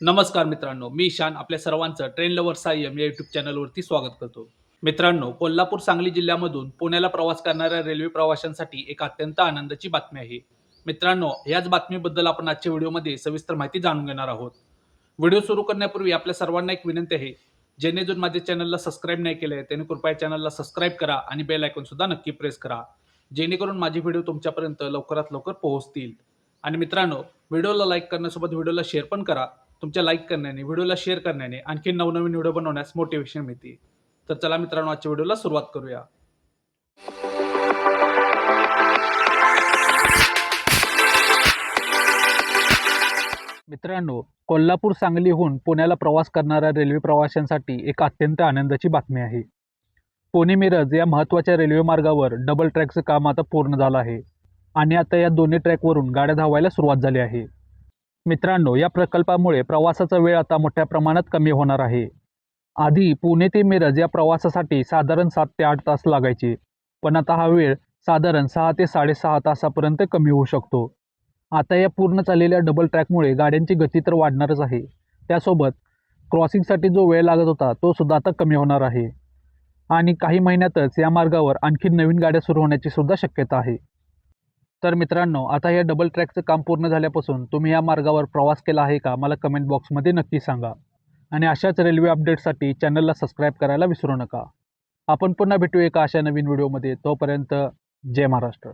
नमस्कार मित्रांनो मी ईशान आपल्या सर्वांचं ट्रेन लवर सायम या यूट्यूब चॅनलवरती स्वागत करतो. मित्रांनो कोल्हापूर सांगली जिल्ह्यामधून पुण्याला प्रवास करणाऱ्या रेल्वे प्रवाशांसाठी एक अत्यंत आनंदाची बातमी आहे. मित्रांनो याच बातमीबद्दल आपण आजच्या व्हिडिओमध्ये सविस्तर माहिती जाणून घेणार आहोत. व्हिडिओ सुरू करण्यापूर्वी आपल्या सर्वांना एक विनंती आहे ज्याने जर माझ्या चॅनलला सबस्क्राईब नाही केले त्याने कृपया चॅनलला सबस्क्राईब करा आणि बेल आयकॉन सुद्धा नक्की प्रेस करा जेणेकरून माझे व्हिडिओ तुमच्यापर्यंत लवकरात लवकर पोहोचतील. आणि मित्रांनो व्हिडिओला लाईक करण्यासोबत व्हिडिओला शेअर पण करा तुमच्या लाईक करण्याने व्हिडिओला शेअर करण्याने आणखी नवनवीन व्हिडिओ बनवण्यास मोटिवेशन मिळते. तर चला मित्रांनो आजच्या व्हिडिओला सुरुवात करूया. मित्रांनो कोल्हापूर सांगलीहून पुण्याला प्रवास करणाऱ्या रेल्वे प्रवाशांसाठी एक अत्यंत आनंदाची बातमी आहे. पुणे मिरज या महत्त्वाच्या रेल्वे मार्गावर डबल ट्रॅकचं काम आता पूर्ण झालं आहे. आणि आता या दोन्ही ट्रॅकवरून गाड्या धावायला सुरुवात झाली आहे. मित्रांनो या प्रकल्पामुळे प्रवासाचा वेळ आता मोठ्या प्रमाणात कमी होणार आहे. आधी पुणे ते मिरज या प्रवासासाठी साधारण सात ते आठ तास लागायचे पण आता हा वेळ साधारण सहा ते साडेसहा तासापर्यंत कमी होऊ शकतो. आता या पूर्ण चाललेल्या डबल ट्रॅकमुळे गाड्यांची गती तर वाढणारच आहे. त्यासोबत क्रॉसिंगसाठी जो वेळ लागत होता तो सुद्धा आता कमी होणार आहे. आणि काही महिन्यातच या मार्गावर आणखी नवीन गाड्या सुरू होण्याची सुद्धा शक्यता आहे. तर मित्रांनो आता या डबल ट्रॅकचं काम पूर्ण झाल्यापासून तुम्ही या मार्गावर प्रवास केला आहे का मला कमेंट बॉक्समध्ये नक्की सांगा. आणि अशाच रेल्वे अपडेटसाठी चॅनलला सबस्क्राईब करायला विसरू नका. आपण पुन्हा भेटू एका अशा नवीन व्हिडिओमध्ये तोपर्यंत जय महाराष्ट्र.